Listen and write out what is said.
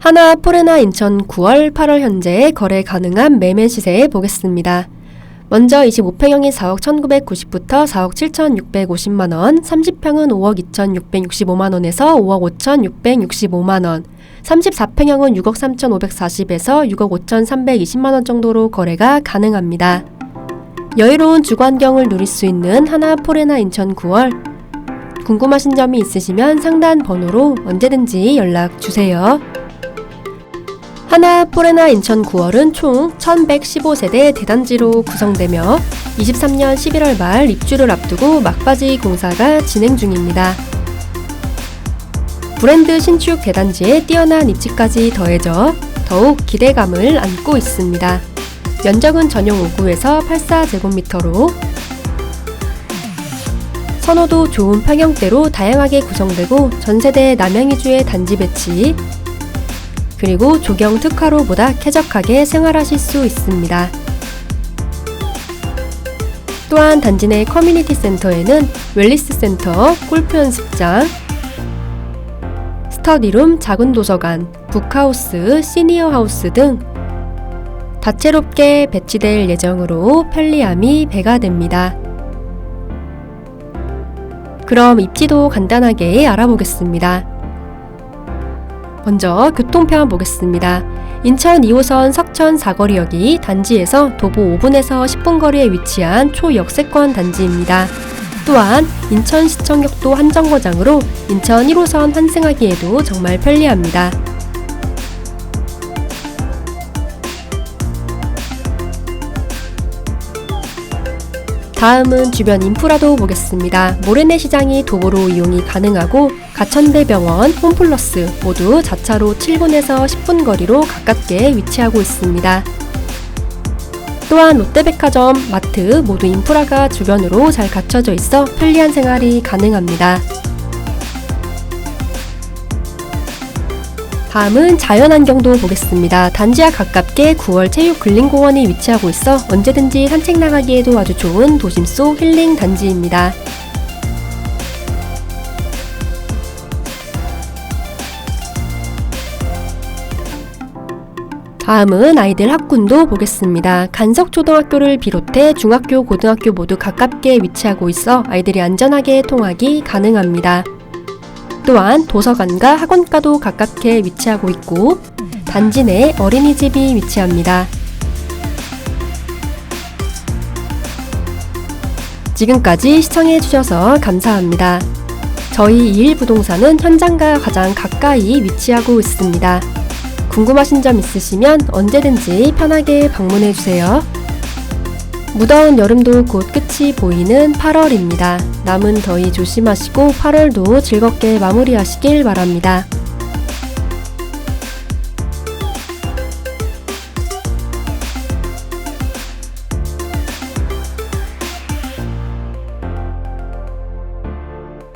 하나 포레나 인천 9월 8월 현재 거래 가능한 매매 시세 보겠습니다. 먼저 25평형이 4억 1990부터 4억 7650만원, 30평은 5억 2665만원에서 5억 5665만원, 34평형은 6억 3540에서 6억 5320만원 정도로 거래가 가능합니다. 여유로운 주거환경을 누릴 수 있는 하나 포레나 인천 9월 궁금하신 점이 있으시면 상단 번호로 언제든지 연락 주세요. 하나 포레나 인천 9월은 총 1115세대 대단지로 구성되며 23년 11월 말 입주를 앞두고 막바지 공사가 진행 중입니다. 브랜드 신축 대단지에 뛰어난 입지까지 더해져 더욱 기대감을 안고 있습니다. 면적은 전용 5구에서 84제곱미터로 선호도 좋은 평형대로 다양하게 구성되고 전세대 남양이주의 단지 배치, 그리고 조경 특화로보다 쾌적하게 생활하실 수 있습니다. 또한 단지 내 커뮤니티 센터에는 웰리스 센터, 골프 연습장, 스터디룸, 작은 도서관, 북하우스, 시니어 하우스 등 다채롭게 배치될 예정으로 편리함이 배가 됩니다. 그럼 입지도 간단하게 알아보겠습니다. 먼저 교통편 보겠습니다. 인천 2호선 석천 사거리역이 단지에서 도보 5분에서 10분 거리에 위치한 초역세권 단지입니다. 또한 인천시청역도 한 정거장으로 인천 1호선 환승하기에도 정말 편리합니다. 다음은 주변 인프라도 보겠습니다. 모래내 시장이 도보로 이용이 가능하고 가천대병원, 홈플러스 모두 자차로 7분에서 10분 거리로 가깝게 위치하고 있습니다. 또한 롯데백화점, 마트 모두 인프라가 주변으로 잘 갖춰져 있어 편리한 생활이 가능합니다. 다음은 자연환경도 보겠습니다. 단지와 가깝게 9월 체육 근린공원이 위치하고 있어 언제든지 산책 나가기에도 아주 좋은 도심 속 힐링 단지입니다. 다음은 아이들 학군도 보겠습니다. 간석초등학교를 비롯해 중학교, 고등학교 모두 가깝게 위치하고 있어 아이들이 안전하게 통하기 가능합니다. 또한 도서관과 학원가도 가깝게 위치하고 있고 단지 내 어린이집이 위치합니다. 지금까지 시청해주셔서 감사합니다. 저희 이일부동산은 현장과 가장 가까이 위치하고 있습니다. 궁금하신 점 있으시면 언제든지 편하게 방문해주세요. 무더운 여름도 곧 끝이 보이는 8월입니다. 남은 더위 조심하시고 8월도 즐겁게 마무리하시길 바랍니다.